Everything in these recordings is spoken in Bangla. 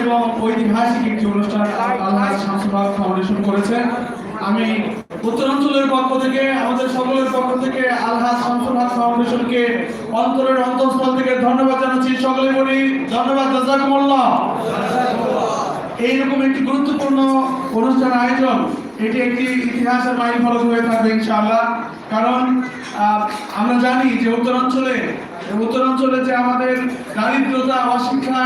এবং ঐতিহাসিক একটি অনুষ্ঠান আল্লাহ শামসুবাগ ফাউন্ডেশন করেছেন। আমি উত্তরাঞ্চলের পক্ষ থেকে, আমাদের সকলের পক্ষ থেকে আল্লাহ শামসুবাগ ফাউন্ডেশনকে অন্তরের অন্তঃস্থল থেকে ধন্যবাদ জানাচ্ছি। সকলে বলি, ধন্যবাদ, জাজাকুমুল্লাহ। এইরকম একটি গুরুত্বপূর্ণ অনুষ্ঠান আয়োজন, এটি একটি ইতিহাসের মাইল ফলক হয়ে থাকবে ইনশাআল্লাহ। কারণ আমরা জানি যে উত্তরাঞ্চলে উত্তরাঞ্চলে যে আমাদের দারিদ্রতা অশিক্ষা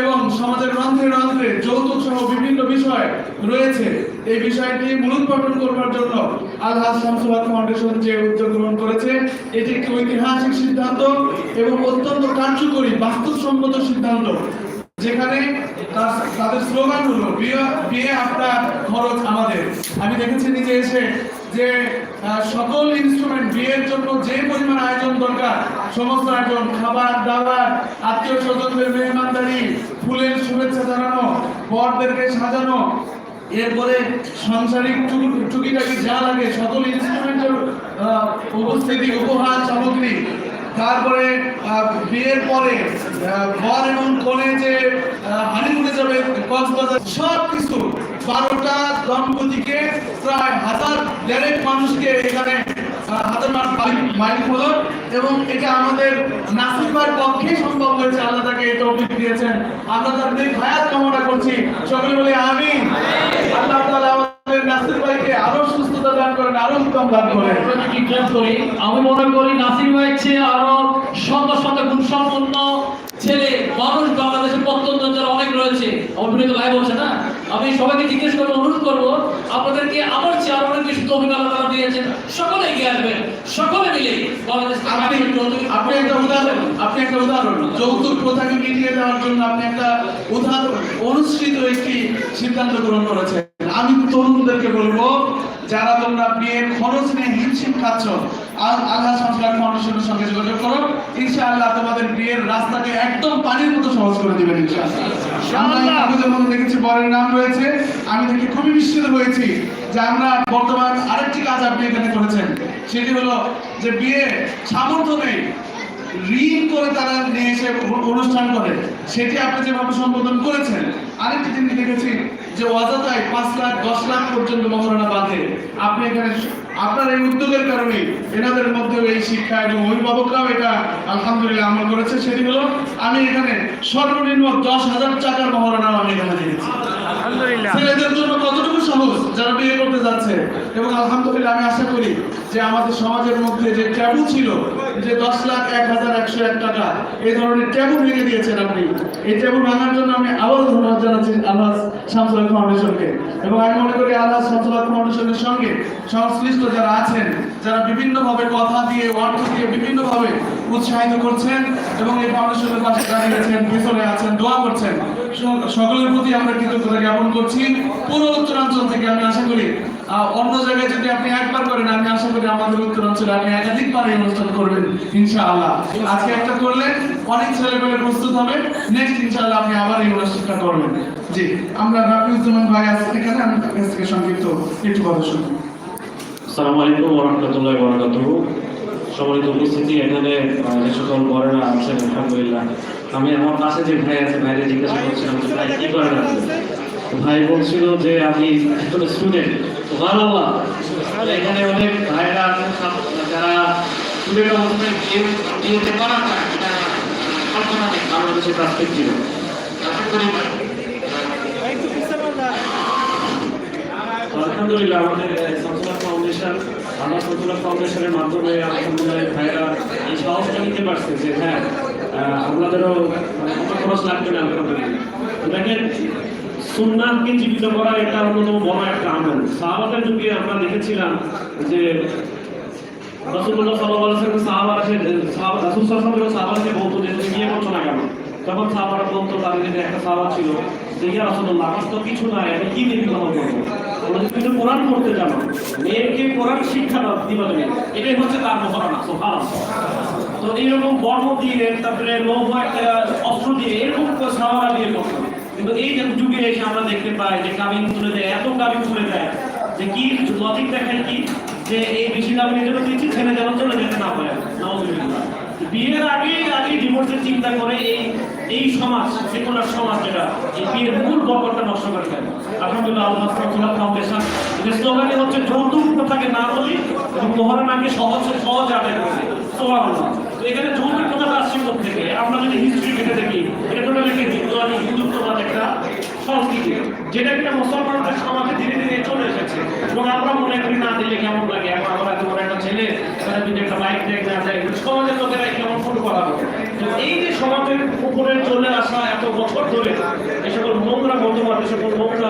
এবং সমাজের রন্ধ্রে রন্ধ্রে যৌতুক সহ বিভিন্ন বিষয় রয়েছে, এই বিষয়টি মূলোৎপাটন করবার জন্য আল্লাহ শামসুল্লাহ ফাউন্ডেশন যে উদ্যোগ গ্রহণ করেছে, এটি একটি ঐতিহাসিক সিদ্ধান্ত এবং অত্যন্ত কার্যকরী, বাস্তবসম্মত সিদ্ধান্ত, যেখানে তাদের স্লোগান হলো, বিয়ে আপনার খরচ আমাদের। আমি দেখেছি নিজে এসে যে সকল ইনস্ট্রুমেন্ট বিয়ের জন্য যে পরিমাণ আয়োজন দরকার, সমস্ত আয়োজন, খাবার, দাবার আত্মীয় স্বজনদের মেহমানদারি, ফুলের শুভেচ্ছা জানানো, বরদেরকে সাজানো, এরপরে সাংসারিক টুকু- টুকিটাকি যা লাগে, সকল ইনস্ট্রুমেন্টের উপস্থিতি, উপহার, সামগ্রী। তারপরে বিয়ের পরে বর এবং কনে যে হানিমুনে যাবে, কক্সবাজার সব কিছু বারোটা দম্পতিকে প্রায় হাজার দেড়েক মানুষকে এখানে হাজার এবং এটা আমাদের নাসিফার পক্ষে সম্ভব হয়েছে। আল্লাহ তাকে তৌফিক দিয়েছেন। আমরা কামনা করছি। সকলে বলি আমি আল্লাহ তাআলা আমাদের নাসির ভাইকে আরও সুস্থতা দান করেন, আরও উত্তম দান করেন। করি, আমি মনে করি নাসির ভাইয়ের চেয়ে আরও শত শত গুণ সম্পন্ন ছেলে মানুষ বাংলাদেশের প্রত্যন্ত অনেক রয়েছে। বিনীত লাইভ হচ্ছে না? আমি সবাইকে জিজ্ঞেস করব অনুরোধ করব আপনাদেরকে আমার চেয়ে আরও অনেক বেশি তহবিল আল্লাহ দিয়েছেন। সকলে এগিয়ে আসবেন সকলে মিলে বাংলাদেশ আপনি একটা উদাহরণ আপনি একটা উদাহরণ। যৌতুক প্রথাকে মিটিয়ে দেওয়ার জন্য আপনি একটা উদাহরণ অনুসৃত একটি সিদ্ধান্ত গ্রহণ করেছেন। আমি তরুণদেরকে বলব যারা তোমরা বিয়ের খরচ নিয়ে হিমশিম খাচ্ছ আল- আল্লাহ সংস্কার ফাউন্ডেশনের সঙ্গে যোগাযোগ করো। ইনশাআল্লাহ তোমাদের বিয়ের রাস্তাকে একদম পানির মতো সহজ করে দিবেন ইনশাআল্লাহ। আমরা কাগজের দেখেছি বরের নাম রয়েছে। আমি দেখে খুবই বিস্মিত হয়েছি যে আমরা বর্তমান আরেকটি কাজ আপনি এখানে করেছেন। সেটি হলো যে বিয়ে সামর্থ্য নেই ঋণ করে তারা নিয়ে এসে অনুষ্ঠান করে। সেটি আপনি যেভাবে সম্বোধন করেছেন আরেকটি জিনিস দেখেছি যে অযথায় পাঁচ লাখ দশ লাখ পর্যন্ত মহারণা বাঁধে। আপনি এখানে আপনার এই উদ্যোগের কারণে এনাদের মধ্যে এই শিক্ষা এবং অভিভাবকরাও এটা আলহামদুলিল্লাহ আমল করেছে। সেটি হলো, আমি এখানে সর্বনিম্ন দশ হাজার টাকার মহারণাও আমি এখানে দিয়েছি। ছেলেদের জন্য কতটুকু সহজ যারা বিয়ে করতে যাচ্ছে? এবং আলহামদুলিল্লাহ আমি আশা করি যে আমাদের সমাজের মধ্যে যে ট্যাবু ছিল, যে দশ লাখ এক হাজার একশো এক টাকা, এই ধরনের ট্যাবু ভেঙে দিয়েছেন আপনি। এই ট্যাবু ভাঙার জন্য আমি আবারও ধন্যবাদ জানাচ্ছি আল্লাহ শামসুল ফাউন্ডেশনকে। এবং আমি মনে করি আল্লাহ শামসুল ফাউন্ডেশনের সঙ্গে সংশ্লিষ্ট যারা আছেন, যারা বিভিন্নভাবে কথা দিয়ে, অর্থ দিয়ে বিভিন্নভাবে উৎসাহিত করছেন এবং এই ফাউন্ডেশনের পাশে দাঁড়িয়েছেন পিছনে আছেন, দোয়া করছেন সকলের প্রতি আমরা কৃতজ্ঞতা জ্ঞাপন করছি। পুরো উত্তরাঞ্চল থেকে আমি আশা করি অন্য জায়গায় যদি আপনি একবার করেন, আমি আশা করি আমাদের উত্তরাঞ্চলে আপনি একাধিকবার এই অনুষ্ঠান করবেন, ইনশাআল্লাহ। আজকে একটা করলেন, অনেক ছেলেমেলে প্রস্তুত হবে। নেক্সট ইনশাআল্লাহ আপনি আবার এই অনুষ্ঠানটা করবেন। জি, আমরা রাফিউজ্জামান ভাই আজকে এখানে, আমি তার কাছ থেকে সংক্ষিপ্ত একটু কথা শুনব আসসালামু আলাইকুম ওরহমতুল্লাহ বরকাতুহ সম্মানিত উপস্থিতি, এখানে যে সকল বড়রা আছেন, আলহামদুলিল্লাহ। আমি আমার পাশে যে ভাই আছে, ভাইরে জিজ্ঞাসা করছিলাম ভাই, কি করেন ভাই বলছিল যে, আমি একজন স্টুডেন্ট সুবহানাল্লাহ এখানে অনেক ভাইরা যারা আলহামদুলিল্লাহ, আমাদের ফাউন্ডেশন সন্তুলা ফাউন্ডেশনের মাধ্যমে আলহামদুলিল্লাহ ভাইরা এই সাহসটা নিতে পারছে যে হ্যাঁ আপনাদেরও খরচ লাগবে না দেখেন সুন্নাহকে জীবিত করা এটা অন্যতম বড় একটা আমল। সাহাবাদের যুগে আমরা দেখেছিলাম যে রসুল্লাহ সাল্লাহ সাহাবারা সে সাহাবা রাসূল সাল্লাল্লাহু আলাইহি সাহাবাকে বলতো যে, তুমি বিয়ে করছ না কেন? তখন সাহাবারা বলতো, তাদের যে একটা সাহাবা ছিল যে, ইয়া রাসূলুল্লাহ, আমার তো কিছু নাই, আমি কি দিয়ে বিবাহ করব? তুমি তো কোরআন পড়তে জানো। মেয়েকে কোরআন শিক্ষা দিবা তুমি। এটাই হচ্ছে তার মহারণা, সুবহানাল্লাহ। তো এইরকম বর্ম দিয়ে, তারপরে লৌহ অস্ত্র দিয়ে এরকম সাহারা দিয়ে করতো। কিন্তু এই যে যুগে এসে আমরা দেখতে পাই যে কাবিন তুলে দেয়, এত কাবিন তুলে দেয়, যে কি লজিক দেখায় কি? যে এই বেশি কাবিন জন্য দিচ্ছি ছেলে যেন চলে যেতে না পারে। নওয়াজুবিল্লাহ বিয়ের আগে আগে ডিভোর্সের চিন্তা করে এই এই সমাজ, সেকুলার সমাজ যেটা, এই বিয়ের মূল বরকতটা নষ্ট করে দেয়। আলহামদুলিল্লাহ আল্লাহ সালাতুল্লাহ ফাউন্ডেশন স্লোগানে হচ্ছে যৌতুক প্রথাকে না বলি, এবং মহারানাকে সহজ সহজ আদায় করি সুবহানাল্লাহ। তো এখানে যৌতুক প্রথাটা আসছে থেকে আমরা যদি হিস্ট্রি দেখি এটা টোটালি একটা হিন্দুত্ববাদ একটা সংস্কৃতি। যেটা একটা মুসলমানদের সমাজে ধীরে ধীরে চলে এসেছে। এবং আমরা মনে করি, না দিলে কেমন লাগে? এখন আমরা এত বড় একটা ছেলে, তারা যদি একটা বাইক দেখ, না যায় সমাজের লোকেরা কেমন ফটো করাবো তো এই যে সমাজের উপরে চলে আসা এত বছর ধরে, এই সকল নোংরা মতবাদ এই সকল নোংরা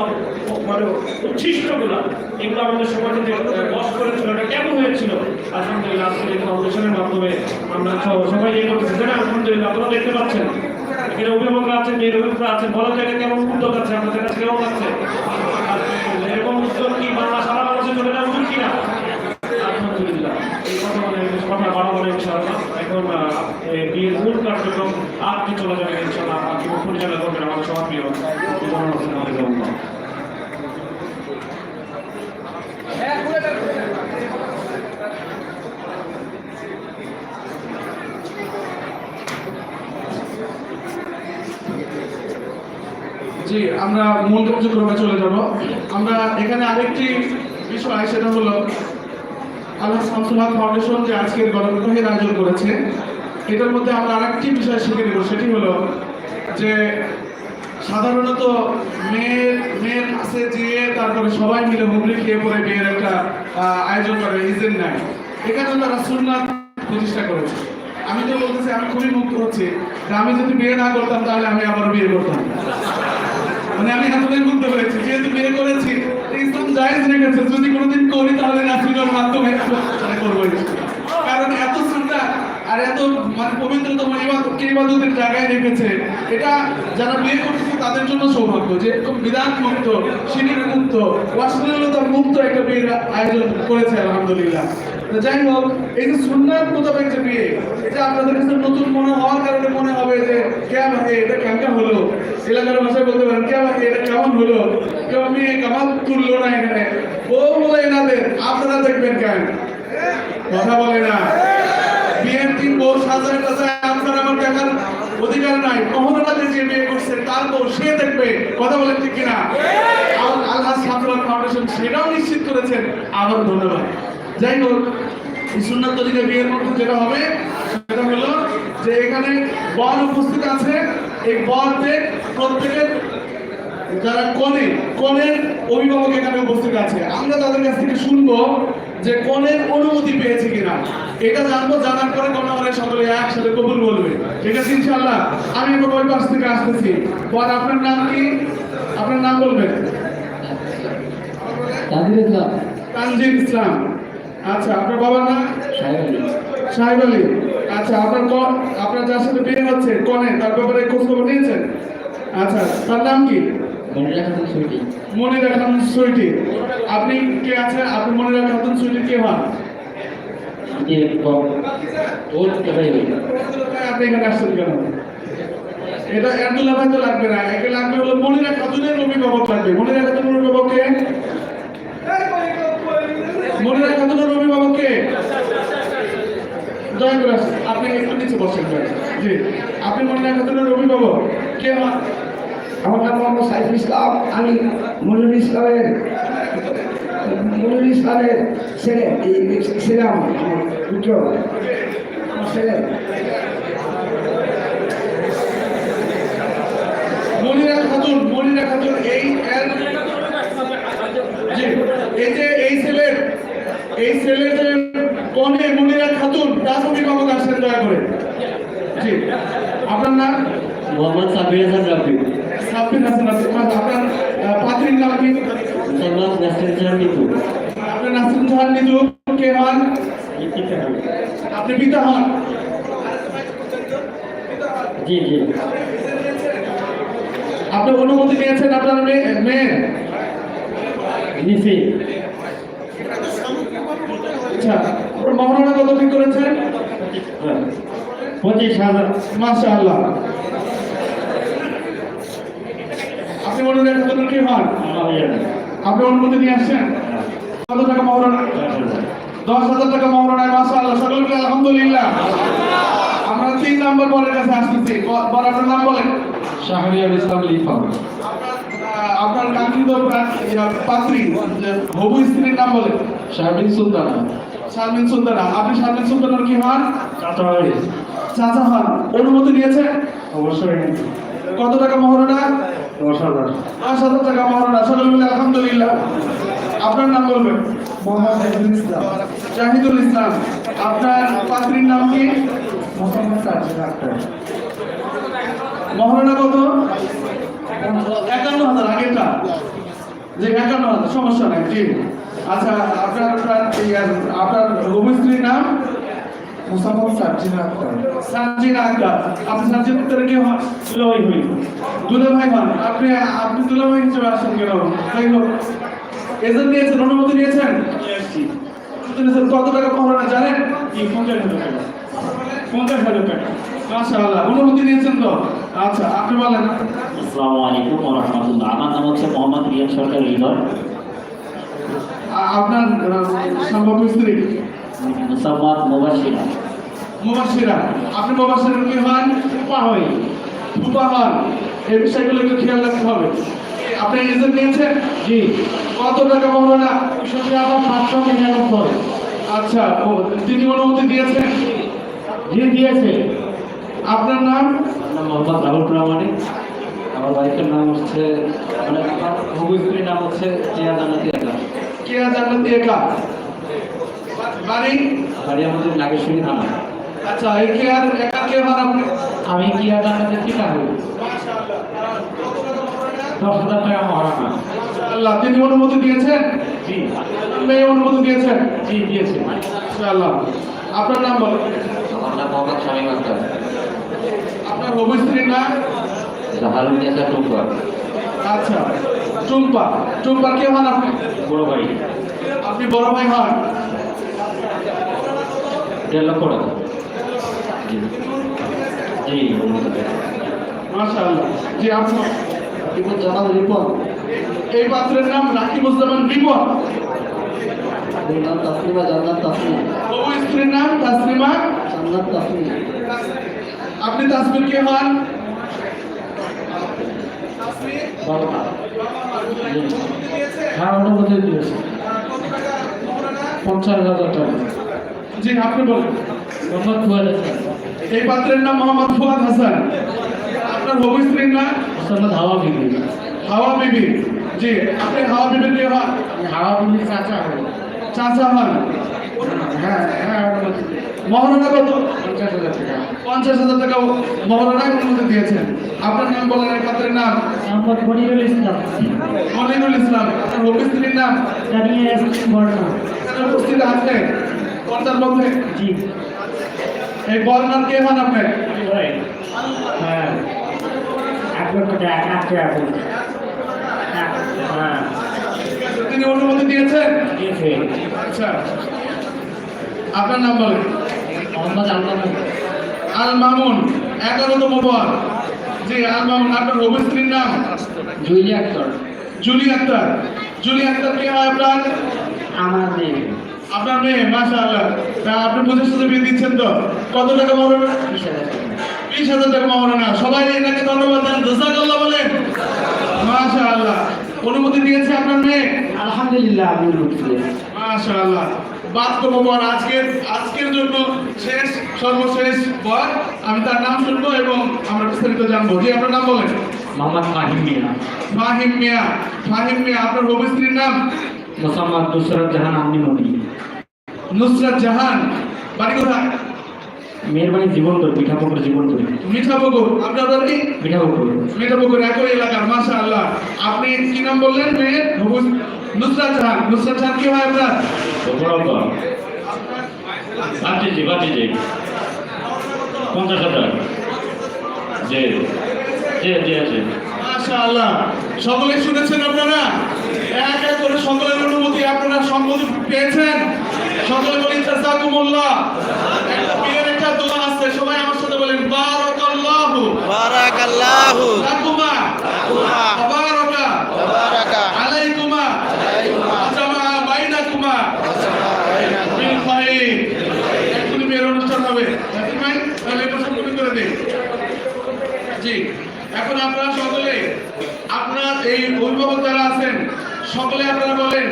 মানে উচ্ছিষ্টগুলা, এগুলো আমাদের সমাজে যে বস করেছিল, এটা কেমন হয়েছিল? আলহামদুলিল্লাহ, আজকের এই ফাউন্ডেশনের মাধ্যমে আমরা সব- সবাই এই করতেছি? আলহামদুলিল্লাহ, আপনারা দেখতে পাচ্ছেন। এখানে অভিভাবকরা আছেন যে অভিভাবকরা আছেন বলা যায় কেমন উদ্যোগ আছে, আপনাদের কাছে কেমন আছে। এরকম উদ্যোগ কি বাংলা সারা মানুষের চলে না কিনা? আলহামদুলিল্লাহ। এই কথা বলে, কথা বাড়াবো এখন বিয়ের মূল কার্যক্রম আজকে চলে যাবে, ইনশাআল্লাহ আপনি পরিচালনা করবেন আমাদের সবার প্রিয় মোহাম্মদ হোসেন হাফিজাহুল্লাহ। জি আমরা মূল কার্যক্রমে চলে যাব। আমরা এখানে আরেকটি বিষয়, সেটা হলো আল্লাহ শামসুল হক ফাউন্ডেশন যে আজকের গণবিবাহের আয়োজন করেছে, এটার মধ্যে আমরা আরেকটি বিষয় শিখে নেব, সেটি হলো যে সাধারণত মেয়ের মেয়ের কাছে যেয়ে তারপরে সবাই মিলে হুগলি খেয়ে পরে বিয়ের একটা আয়োজন করে ইজেন নাই। এখানে তারা সুন্নাত প্রতিষ্ঠা করেছে। আমি তো বলতেছি, আমি খুবই মুক্ত হচ্ছি যে আমি যদি বিয়ে না করতাম, তাহলে আমি আবার বিয়ে করতাম। মানে আমি এতদিন বুঝতে পেরেছি, যেহেতু বিয়ে করেছি, ইসলাম জায়েজ রেখেছে, যদি কোনোদিন করি তাহলে নাসিরের মাধ্যমে মানে করব কারণ এত আর এত মানে পবিত্রতম ইবাদত ইবাদতের জায়গায় রেখেছে? এটা যারা বিয়ে করতেছে, তাদের জন্য সৌভাগ্য যে এরকম বিধান মুক্ত, শিরিক মুক্ত অশ্লীলতা মুক্ত একটা বিয়ের আয়োজন করেছে, আলহামদুলিল্লাহ। যাই হোক, এই যে সুন্নাত মোতাবেক যে বিয়ে, এটা আপনাদের কাছে নতুন মনে হওয়ার কারণে মনে হবে যে কে ভাই এটা কেমন হলো? এলাকার ভাষায় বলতে পারেন কে ভাই এটা কেমন হলো? কেউ মেয়ে কামাল তুললো না এখানে? ও বলে এনাদের, আপনারা দেখবেন কেন? কথা বলে না। দিন বউ সাজায় টাজায় আপনার আমার দেখার অধিকার নাই। মহরমাতে যে বিয়ে করছে, তার সে দেখবে, কথা বলেন ঠিক কিনা? আল্লাহ সাফওয়ান ফাউন্ডেশন সেটাও নিশ্চিত করেছেন। আবার ধন্যবাদ। যাই হোক সুন্নাত তরিকা বিয়ের মধ্যে যেটা হবে, সেটা হলো যে এখানে বর উপস্থিত আছে। এই বরদের প্রত্যেকের যারা কনে, কনের অভিভাবক এখানে উপস্থিত আছে। আমরা তাদের কাছ থেকে শুনব যে কনের অনুমতি পেয়েছে কিনা। এটা জানব জানার পরে কোনো আমরা সকলে একসাথে কবুল বলবে। ঠিক আছে ইনশাআল্লাহ। আমি এবার ওই পাশ থেকে আসতেছি। পর আপনার নাম কি? আপনার নাম বলবেন? তানজিম ইসলাম। আচ্ছা আপনার বাবার নাম? সাহেব আলী। আচ্ছা আপনার ক- আপনার যার সাথে বিয়ে হচ্ছে কনে তার ব্যাপারে খোঁজ খবর নিয়েছেন? আচ্ছা তার নাম কি? মনিরা খাতুন সুইটি মনিরা খাতুন সুইটি আপনি কে আছেন? আপনি মনিরা খাতুন সুইটি কে হন? আপনি এখানে আসছেন কেন? এটা আব্দুল্লাহ ভাই লাগবে না। একে লাগবে হলো মনিরা খাতুনের অভিভাবক লাগবে। মনিরা খাতুনের অভিভাবক কে? মনিরা খাতুনের অভিভাবক কে? দয়া করে আপনি একটু নিচে বসেন। জি। আপনি মনিরা খাতুনের অভিভাবক কে হন? আমার নাম মোহাম্মদ সাইফুল ইসলাম, আমি মনিরুল ইসলামের মনিরুল ইসলামের ছেলে ছেলে আমার পুত্র ছেলে। মনিরা খাতুন মনিরা খাতুন, এই এর- জি এই যে এই ছেলের এই ছেলের যে কনে মনিরা খাতুন তার অভিভাবক আসেন দয়া করে জি আপনার নাম মোহাম্মদ সাবির হাসান রাফি সাব্বির হাসান আসিফ আপনার আহ, পাত্রীর নাম কি মোহাম্মদ নাসির জাহান নিতু আপনার নাসিম জাহান নিদু কে হন আপনি পিতা হন জি জি আপনি অনুমতি নিয়েছেন আপনার মেয়ে মেয়ের আচ্ছা মাশাআল্লাহ। আপনি অনুমতি নিয়ে আসছেন? কত টাকা মহারণা দশ হাজার টাকা মহারণায় মাসা আল্লাহ সকলকে আলহামদুলিল্লাহ। আমরা তিন নম্বর বরের কাছে আসতেছি। ব- নাম বলেন। শাহরিয়ার ইসলাম লিফা আপনার কাঙ্ক্ষিত পাত্রী হবু স্ত্রীর নাম বলেন শারমিন সুলতানা। শারমিন সুলতানা আপনি শারমিন সুলতানার কি হন? চাচা হন। অনুমতি নিয়েছে অবশ্যই। কত টাকা মহরণা? দশ হাজার। দশ হাজার টাকা মহরণা সকল মিলে আলহামদুলিল্লাহ। আপনার নাম বলবেন? মোহাম্মদ ইসলাম। জাহিদুল ইসলাম। আপনার পাত্রীর নাম কি? মোহাম্মদ মহারণা কত? একান্ন হাজার আগেরটা? যে একান্ন হাজার সমস্যা নাই জি। আচ্ছা আপনার আপনার আপনার রবি স্ত্রীর নাম? মোহাম্মদ সাজিদ আক্তার। আক্তার। আপনি সানজিনা আক্তারের কি হন? লই হই। দুলে ভাই হন। আপনি আপনি দুলে ভাই হিসেবে আসেন কেন? যাই হোক এজেন্ট নিয়েছেন অনুমতি নিয়েছেন? কত টাকা মহারণা জানেন? কি পঞ্চাশ হাজার টাকা। পঞ্চাশ হাজার টাকা। মাশাআল্লাহ অনুমতি নিয়েছেন তো? আচ্ছা আপনি বলেন। আসসালামু আলাইকুম ওয়া রাহমাতুল্লাহ। আমার নাম হচ্ছে মোহাম্মদ রিয়াদ সরকার হৃদয়। আপনার সম্ভাব্য স্ত্রী। মুসাম্মদ মুবাশিরা মুবাসিরা আপনি মুবাসিরের কি হন? উপা হই। ফুপা হন। এই বিষয়গুলো একটু খেয়াল রাখতে হবে। আপনি এজেন্ট নিয়েছেন? জি। কত টাকা মহরণা সাথে আবার পাঁচশো নিরানব্বই। আচ্ছা ও তিনি অনুমতি দিয়েছেন? জি দিয়েছে। আপনার নাম? মোহাম্মদ রাহুল প্রামাণিক। আমার বাইকের নাম হচ্ছে মানে আমার নাম হচ্ছে জিয়া জান্নাতি একা। কেয়া জান্নাতি একা। বাড়ি? বাড়ি আমাদের নাগেশ্বরী থানা। আচ্ছা এই কেয়ার একা কে হন আপনি আমি কি জান্নাতে ঠিক আছে দশ হাজার টাকা মহারানা। আল্লাহ তিনি অনুমতি দিয়েছেন? জি। মেয়ে অনুমতি দিয়েছেন? জি দিয়েছে। আল্লাহ আপনার নাম বলেন। আমার নাম মোহাম্মদ শামীম আক্তার। আপনার হবু স্ত্রীর নাম? জাহালুন নেসা টুকর আচ্ছা টুম্পা। টুম্পা কে হন আপনি? বড় ভাই। আপনি বড় ভাই হন? দেড় লক্ষ টাকা। জি। মাশাআল্লাহ। জি আপনি রিপন জামাল রিপন। এই পাত্রের নাম রাকিবুজ্জামান রিপন। এর নাম তাসলিমা জান্নাত তাসলিম স্ত্রীর নাম তাসলিমা জান্নাত তাসলিম আপনি তাসমির কে হন হ্যাঁ অনুমতি দিয়েছে। পঞ্চাশ হাজার টাকা। জি আপনি বলেন। মোহাম্মদ ফুয়াদ এই পাত্রের নাম মোহাম্মদ ফুয়াদ হাসান। আপনার হবু স্ত্রীর নাম? মোহাম্মদ হাওয়া বিবি। হাওয়া বিবি। জি আপনি হাওয়া বিবির কে হন হাওয়া বিবি চাচা হয় চাচা হন। হ্যাঁ হ্যাঁ অনুমতি। মহারণা কত? পঞ্চাশ হাজার টাকা। পঞ্চাশ মহারণায় অনুমতি দিয়েছেন। আপনার নাম বলেন এই পাত্রের নাম মনিরুল ইসলাম। মনিরুল ইসলাম। আপনার হবু স্ত্রীর নাম? উপস্থিত আছে? পর্দার মধ্যে? জি। এই বর্ণার কে হন আপনি? হ্যাঁ। টাকা হ্যাঁ তিনি অনুমতি দিয়েছেন? আচ্ছা। আপনার নাম বলেন। আল মামুন। এগারোতম পর জি আল মামুন আপনার হবু স্ত্রীর নাম? জুইলি আক্তার। জুলি আক্তার। জুলি আক্তার কে হয় আপনার? আমার মেয়ে। আপনার মেয়ে মাশা আল্লাহ তা আপনি বুঝে সুঝে বিয়ে দিচ্ছেন তো? কত টাকা মহরণা বিশ হাজার টাকা। হাজার মহরণা সবাই এনাকে ধন্যবাদ দেন। জাজাকাল্লাহ বলেন। মাশা আল্লাহ অনুমতি দিয়েছে আপনার মেয়ে? আলহামদুলিল্লাহ আমি উঠছি মাশা আল্লাহ বাস্তব আজকের আজকের জন্য শেষ সর্বশেষ বর আমি তার নাম শুনব এবং আমরা বিস্তারিত জানব। জি আপনার নাম বলেন। মোহাম্মদ মাহিম মিয়া। ফাহিম মিয়া। ফাহিম মিয়া আপনার হবু স্ত্রীর নাম? মোসাম্মদ নুসরত জাহান আমনি মনি নুসরাত জাহান বাড়ি কোথায়? মেয়ের বাড়ি জীবন করে পিঠাপুকুর জীবন করে মিঠাপুকুর আপনার বাড়ি? মিঠাপুকুর। একই এলাকার মাশা আল্লাহ আপনি কি নাম বললেন মেয়ের? হবু নুসরাত জাহান নুসরাত জাহান কি হয় আপনার? বাতিজি বাতিজি। পঞ্চাশ হাজার। জি জি জি আছে মাশাআল্লাহ। সকলে শুনেছেন আপনারা? এক এক করে সকলের অনুমতি আপনারা সম্মতি পেয়েছেন? সকলে বলি জাযাকুমুল্লাহ একটা বিয়ের একটা দোয়া আছে সবাই আমার সাথে বলেন বারাকাল্লাহু। বারাকাল্লাহু। লাকুমা লাকুমা জি। এখন আপনারা সকলে, আপনার এই অভিভাবক যারা আছেন, সকলে আপনারা বলেন,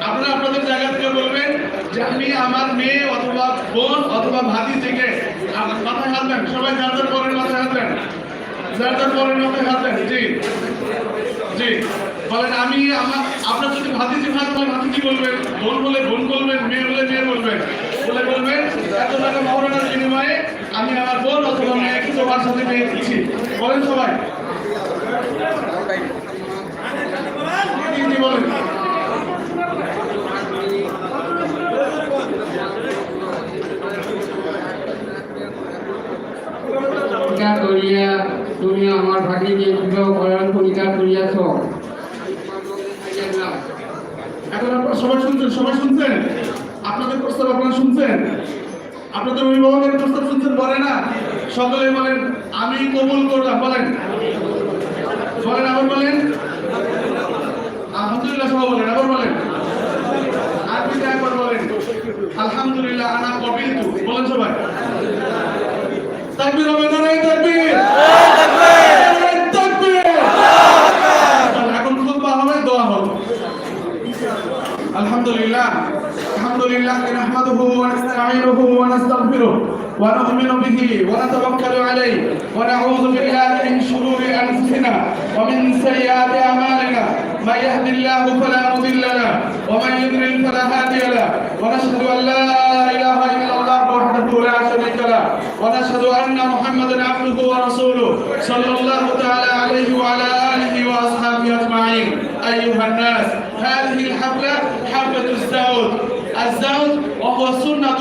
আপনারা আপনাদের জায়গা থেকে বলবেন যে আমি আমার মেয়ে অথবা বোন অথবা ভাতি থেকে মাথায় হাত দেন, সবাই যার করেন মাথায় হাত দেন, যার করেন মাথায় হাত দেন, জি জি। বলেন, আমি আমার, আপনার যদি ভাতিজি ভাগ হয় ভাতিজি বলবেন? বোন বলে বোন বলবেন, মেয়ে বলে মেয়ে বলবেন। বলে বলবেন, এত টাকা মহারণার বিনিময়ে আমি আমার বোন অথবা মেয়েকে তোমার সাথে পেয়ে দিচ্ছি বলেন সবাই। বলেন। করিয়া তুমি আমার ভাগিনী বিবাহ করার পরীক্ষা করিয়াছ। এখন আপনারা সবাই শুনছেন সবাই শুনছেন? আপনাদের প্রস্তাব আপনারা শুনছেন? আপনাদের অভিভাবকের প্রস্তাব শুনছেন? বলে না? সকলে বলেন, আমি কবুল করলাম। বলেন। বলেন, আবার বলেন। আলহামদুলিল্লাহ, সবাই বলেন, আবার বলেন। আলহামদুলিল্লাহ, আনা কবিল বলেন সবাই। তাকবীর হবে না? ونؤمن به ونتوكل عليه ونعوذ بالله من شرور أنفسنا ومن سيئات أعمالنا. من يهد الله فلا مضل له ومن يضلل فلا هادي له. ونشهد أن لا إله إلا الله وحده لا شريك له. ونشهد أن محمدا عبده ورسوله صلى الله تعالى عليه وعلى آله وأصحابه أجمعين. أيها الناس هذه الزوج الزوج وهو سنة.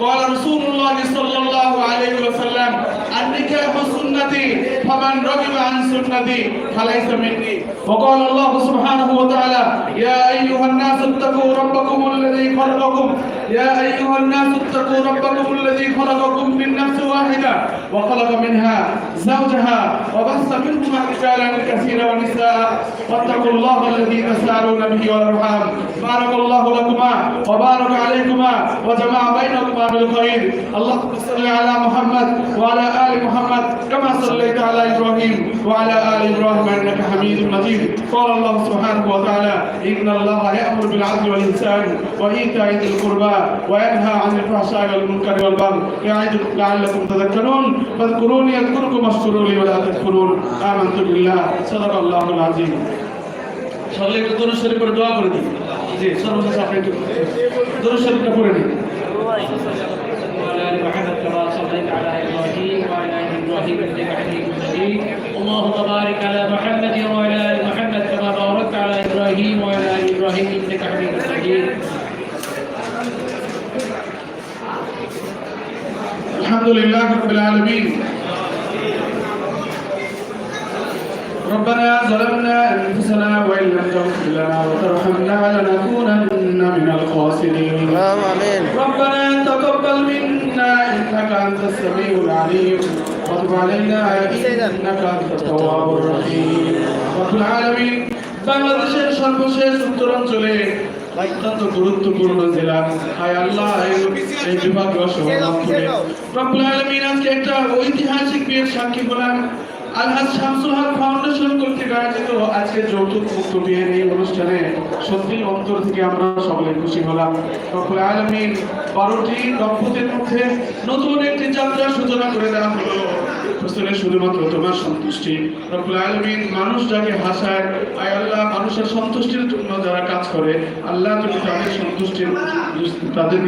قال رسول الله صلى الله عليه وسلم النكاح سنتي فمن رغب عن سنتي فليس مني. وقال الله سبحانه وتعالى يا أيها الناس اتقوا ربكم الذي خلقكم. يا أيها الناس اتقوا ربكم الذي خلقكم من نفس واحدة وخلق منها زوجها وبث منهما رجالا كثيرا ونساء. واتقوا الله الذي تساءلون به والأرحام. بارك الله لكما وبارك عليكما وجمع بينكما بالخير اللهم صل على محمد وعلى آل محمد كما صليت على إبراهيم وعلى آل إبراهيم إنك حميد مجيد قال الله سبحانه وتعالى إن الله يأمر بالعدل والإحسان وإيتاء ذي القربى وينهى عن الفحشاء والمنكر والبغي يعظكم لعلكم تذكرون فاذكروني أذكركم واشكروا لي ولا تكفرون آمنت بالله صدق الله العظيم সকলে একটু দরুদ শরীফ করে দোয়া করে দিন জি সর্বশেষ আপনি একটু দরুদ শরীফটা পড়ে নিন وعلى ال محمد كما صليت على ابراهيم وعلى ال ابراهيم انك حميد مجيد اللهم بارك على محمد وعلى ال محمد كما باركت على ابراهيم وعلى ال ابراهيم انك حميد مجيد الحمد لله رب العالمين ظلمنا انفسنا وان لم تغفر لنا وترحمنا لنكونن من الخاسرين آمين ربنا تقبل منا انك انت السميع العليم وتب علينا انك انت التواب الرحيم رب العالمين বাংলাদেশের সর্বশেষ উত্তরাঞ্চলে অত্যন্ত গুরুত্বপূর্ণ জেলা হায় আল্লাহ এই- এই বিভাগীয় শহর অঞ্চলে রব্বুল আলামিন আজকে একটা ঐতিহাসিক বিয়ের সাক্ষী হলাম আলহাজ শামসুল হক ফাউন্ডেশন কর্তৃক আয়োজিত আজকে যৌতুক মুক্ত বিয়ের এই অনুষ্ঠানে সত্যি অন্তর থেকে আমরা সকলে খুশি হলাম। রব্বুল আলামিন বারোটি দম্পতির মধ্যে নতুন একটি যাত্রার সূচনা করে দেওয়া হলো। শুধুমাত্র তোমার সন্তুষ্টি। রব্বুল আলামিন মানুষ যাকে হাসায়, আয় আল্লাহ মানুষের সন্তুষ্টির জন্য যারা কাজ করে, আল্লাহ তুমি তাদের সন্তুষ্টির তাদের